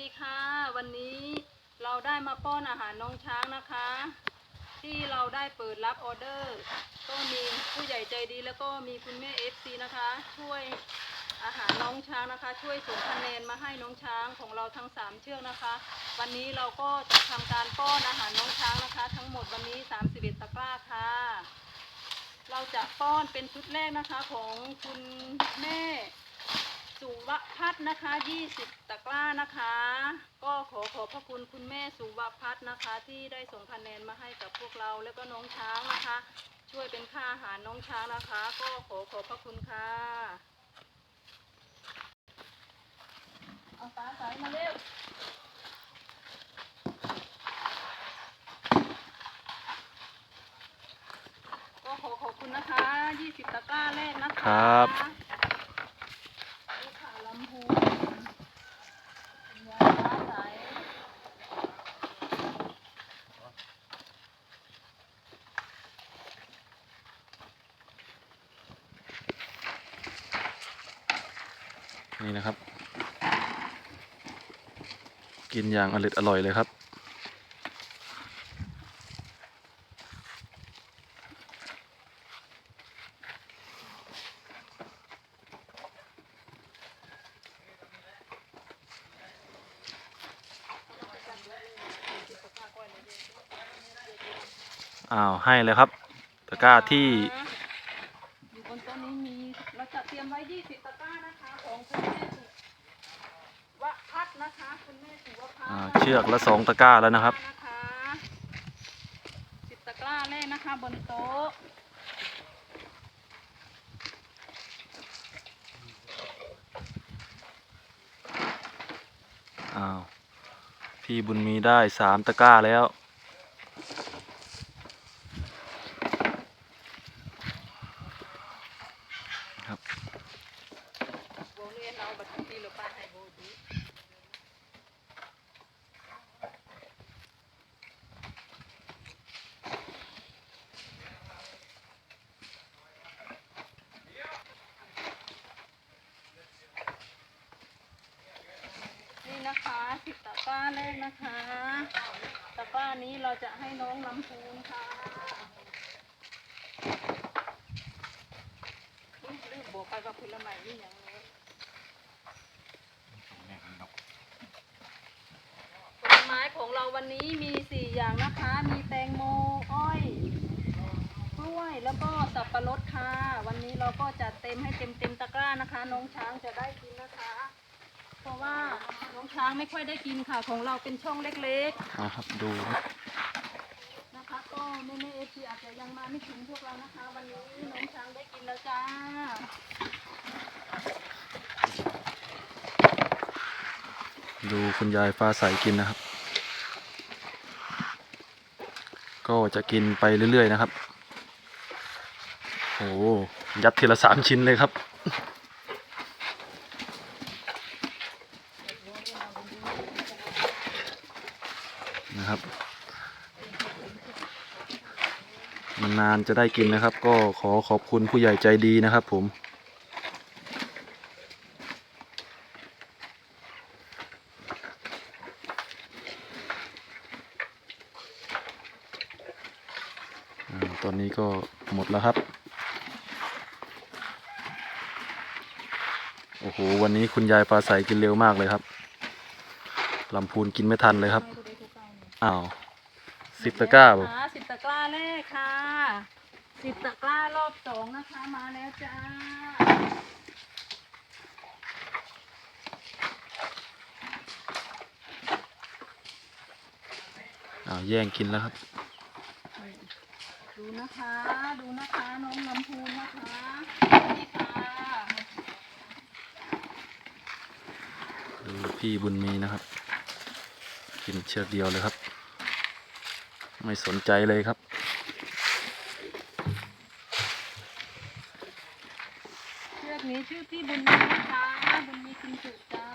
ดีค่ะ วันนี้เราได้มาป้อนอาหารน้องช้างนะคะ ที่เราได้เปิดรับออเดอร์ ก็มีผู้ใหญ่ใจดีแล้วก็มีคุณแม่เอฟซีนะคะ ช่วยอาหารน้องช้างนะคะ ช่วยส่งคะแนนมาให้น้องช้างของเราทั้งสามเชือกนะคะ วันนี้เราก็จะทำการป้อนอาหารน้องช้างนะคะ ทั้งหมดวันนี้ 31 ตะกร้าค่ะ เราจะป้อนเป็นชุดแรกนะคะของคุณแม่ สุวพัฒน์นะคะ 20 ตะกร้านะคะ ก็ขอขอบพระคุณคุณแม่สุวพัฒน์นะคะ ที่ได้ส่งคะแนนมาให้กับพวกเราแล้วก็น้องช้างนะคะ ช่วยเป็นค่าอาหารน้องช้างนะคะ ก็ขอขอบพระคุณค่ะเอาฟ้าใสมาเร็วก็ขอขอบคุณนะคะ 20 ตะกร้าแรกนะคะครับ นี่ค่ะลำพูนยาฟ้าใส นี่นะครับ กินอย่างอร่อยอร่อยเลยครับ อ้าว ให้เลยครับ ตะกร้าที่ อยู่บนโต๊ะนี้มีเราจะเตรียมไว้ 20 ตะกร้านะคะ ของคุณแม่สุวพัฒน์นะคะ คุณแม่สุวพัฒ อ่า น์ เชือกละสองตะกร้าแล้วนะครับนะคะสิบตะกร้าแรกนะคะบนโต๊ะอ้าวพี่บุญมีได้สามตะกร้าแล้ว ครับ โบเรียนเอาบัตรที่เราป้าให้โบดูนี่นะคะสิบตะกร้า แรกนะคะตะกร้านี้เราจะให้น้องลำพูนค่ะลืมบอกไปว่าผลไม้นี่อย่างนี้ผลไม้ของเราวันนี้มีสี่อย่างนะคะ มีแตงโมอ้อยกล้วยแล้วก็สับปะรดค่ะ วันนี้เราก็จัดเต็มให้เต็มเต็มตะกร้านะคะ น้องช้างจะได้กินนะคะ เพราะว่าน้องช้างไม่ค่อยได้กินค่ะของเราเป็นช่องเล็กๆนะครับดูครับนะคะ ก็แม่แม่เอฟซีอาจจะยังมาไม่ถึงพวกเรานะคะ วันนี้น้องช้างได้กินแล้วจ้าดูคุณยายฟ้าใสกินนะครับ ก็จะกินไปเรื่อยๆนะครับโอ้โหยัดทีละสามชิ้นเลยครับ นะครับ นานๆจะได้กินนะครับ ก็ขอขอบคุณผู้ใหญ่ใจดีนะครับผมอตอนนี้ก็หมดแล้วครับ โอ้โห วันนี้คุณยายปลาใสกินเร็วมากเลยครับ ลำพูนกินไม่ทันเลยครับ อ้าวสิบตะกร้าบ่ค่ะสิบตะกร้าแรกค่ะ สิบตะกร้ารอบสองนะคะ มาแล้วจ้า อ้าวแย่งกินแล้วครับ ดูนะคะ ดูนะคะ น้องลำพูนนะคะนี่ค่ะดูพี่บุญมีนะครับ กินเชือกเดียวเลยครับ ไม่สนใจเลยครับ เชือกนี้ชื่อพี่บุญมีนะคะบุญมีกินจุจ้า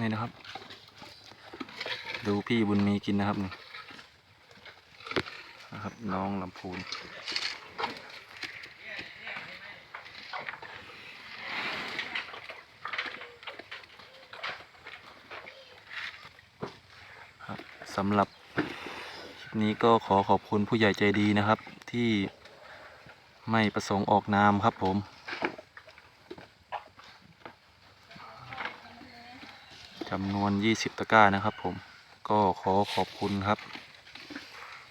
นี่นะครับ ดูพี่บุญมีกินนะครับนี่นะครับน้องลำพูนสำหรับคลิปนี้ก็ขอขอบคุณผู้ใหญ่ใจดีนะครับ ที่ไม่ประสงค์ออกนามครับผม จำนวน 20 ตะกร้านะครับผมก็ขอขอบคุณครับ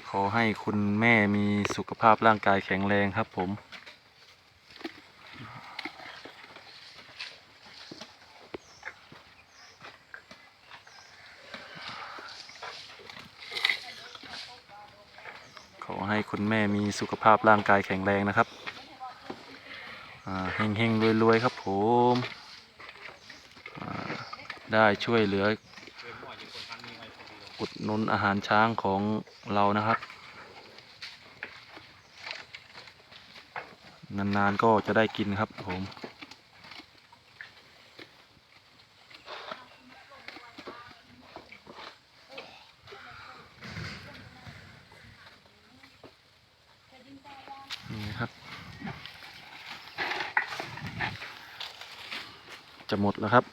ขอให้คุณแม่มีสุขภาพร่างกายแข็งแรงครับผมขอให้คุณแม่มีสุขภาพร่างกายแข็งแรงนะครับอ่าเฮงๆรวยๆครับผม ได้ช่วยเหลือ อุดหนุนอาหารช้างของเรานะครับ นานๆก็จะได้กินครับผมนี่ครับ จะหมดแล้วครับ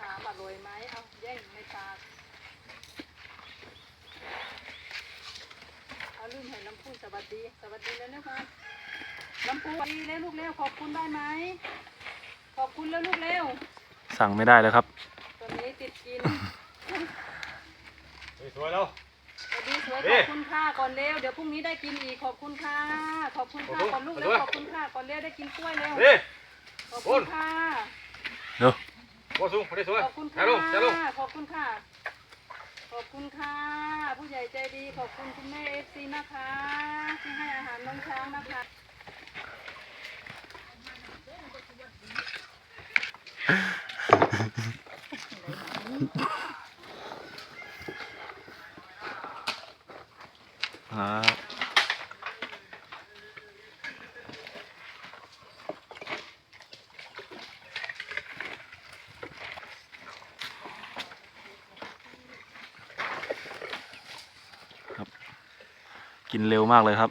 ถามอร่อยไหมเอาแย่งในปากเอาลืมให้ลำพูนสวัส ดีสวัสดีแล้วนะคะลำพูนสวัสดีแล้วลูกเร็วขอบคุณได้ไหม ขอบคุณแล้วลูกเร็วสั่งไม่ได้แล้วครับตอนนี้ติดกินสวยแล้วสวัสดีสวยเอ๊ะขอบคุณค่ะก่อนเร็วเดี๋ยวพรุ่งนี้ได้กินอีกขอบคุณค่ะขอบคุณค่ะขอบคุณก่อนลูกเร็วขขออบบคุคุณณค่ะก่อนเร็วได้กินกล้วยเร็วนี่ขอบคุณค่ะเดี๋ยวโอ้สูงพอดีสวยขอบคุณถ่าค่ะยลงถ่ายลงขอบคุณค่ะขอบคุณค่ะ ผู้ใหญ่ใจดีขอบคุณคุณแม่เอฟซีนะคะ ที่ให้อาหารน้องช้างนะคะอ่า กินเร็วมากเลยครับ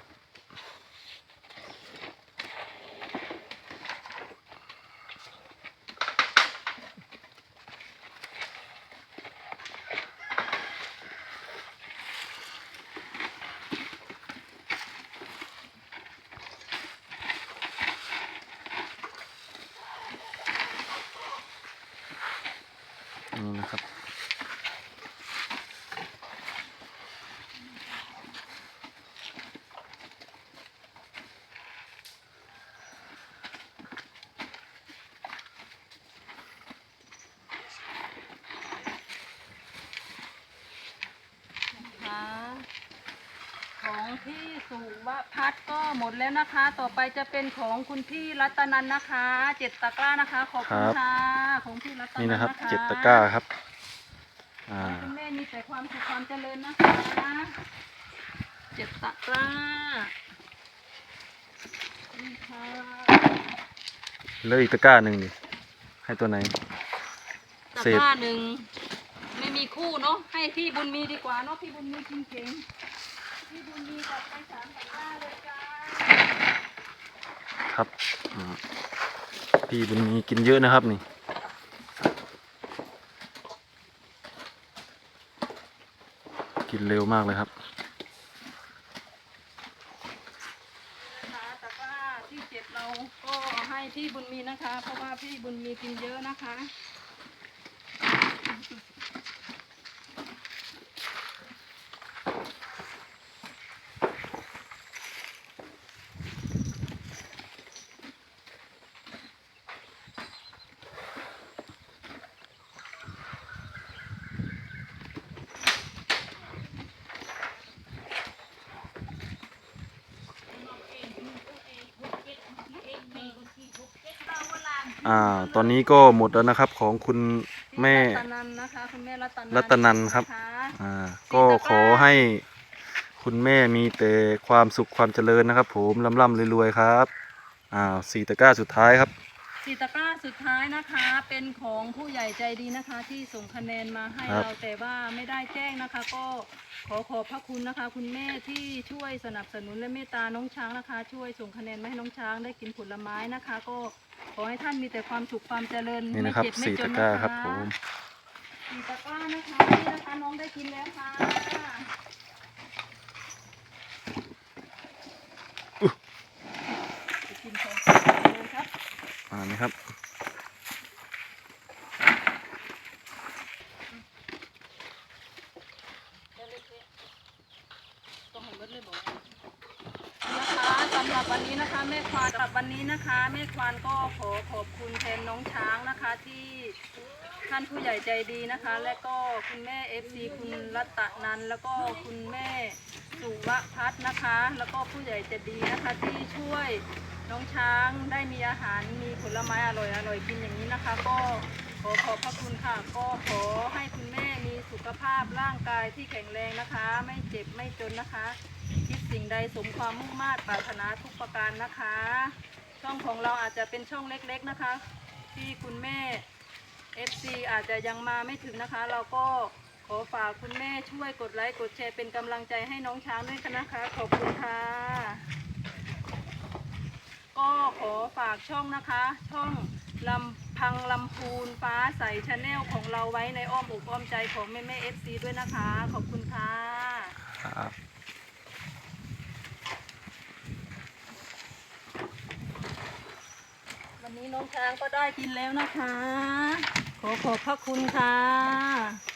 นี่นะครับ ค่ะ ของพี่สุวพัฒน์ก็หมดแล้วนะคะ ต่อไปจะเป็นของคุณพี่รัตนันนะคะเจ็ดตะกร้านะคะ ขอบคุณครับค่ะของพี่รัตนันนี่นะครับนะคะเจ็ดตะกร้าครับอ่าคุณแม่มีแต่ความสุขความเจริญนะคะเจ็ดตะกร้านี่ค่ะเหลืออีกตะกร้าหนึ่งดิให้ตัวไหนตะเศษกร้าหนึ่งไม่มีคู่เนาะให้พี่บุญมีดีกว่าเนาะพี่บุญมีกินเก่ง พี่บุญมีจัดไปสามตะกร้าเลยจ้าครับอืมพี่บุญมีกินเยอะนะครับนี่ กินเร็วมากเลยครับ นะคะตะกร้าที่เจ็ดเราก็ให้พี่บุญมีนะคะ เพราะว่าพี่บุญมีกินเยอะนะคะ ต อ่าตอนนี้ก็หมดแล้วนะครับของคุณพี่แม่รัตนันนะคะคุณแม่รัตนันรัตนันครับะะอ่าก็ขอให้คุณแม่มีแต่ความสุขความเจริญนะครับ ผมร่ำร่ำรวยๆครับอ่าสี่ตะกร้าสุดท้ายครับ สีตะกร้าสุดท้ายนะคะ เป็นของผู้ใหญ่ใจดีนะคะ ที่ส่งคะแนนมาให้ครับ เราแต่ว่าไม่ได้แจ้งนะคะ ก็ขอขอบพระคุณนะคะ คุณแม่ที่ช่วยสนับสนุนและเมตตาน้องช้างนะคะ ช่วยส่งคะแนนมาให้น้องช้างได้กินผลไม้นะคะ ก็ ขอให้ท่านมีแต่ความสุขความเจริญนี่ไม่นะครับเจ็บไม่สี่จตะนกร้านะคะครับผม สีตะกร้านะคะนี่นะคะน้องได้กินแล้วค่ะไปกินของเลยครับอ่านี่ครับ นะคะสำ หรับวันนี้นะคะแม่ควานสำหรับวันนี้นะคะแม่ควานก็ขอขอบคุณแทนน้องช้างนะคะที่ท่านผู้ใหญ่ใจดีนะคะ และก็คุณแม่เอฟซีคุณรัตนันแล้วก็คุณแม่สุวพัฒน์นะคะ แล้วก็ผู้ใหญ่ใจดีนะคะที่ช่วยน้องช้างได้มีอาหารมีผลไม้อร่อยอร่อยกินอย่างนี้นะคะ ก็ขอขอบพระคุณค่ะ ก็ขอให้คุณแม่มีสุขภาพร่างกายที่แข็งแรงนะคะ ไม่เจ็บไม่จนนะคะ สิ่งใดสมความมุ่งมา่ปรารถนาทุกประการนะคะ ช่องของเราอาจจะเป็นช่องเล็กๆนะคะ ที่คุณแม่ FC อาจจะยังมาไม่ถึงนะคะ เราก็ขอฝากคุณแม่ช่วยกดไลค์กดแชร์เป็นกำลังใจให้น้องช้างด้วยกันนะคะ ขอบคุณค่ะ ก็ขอฝากช่องนะคะ ช่องลำพังลำพูนฟ้าใสชาแนลของเราไว้ในอ้อมอกอ้อมใจของแม่แม่เอฟซีด้วยนะคะ ขอบคุณค่ะ ครับ วันนี้ น้องช้างก็ได้กินแล้วนะคะ ขอขอบพระคุณค่ะ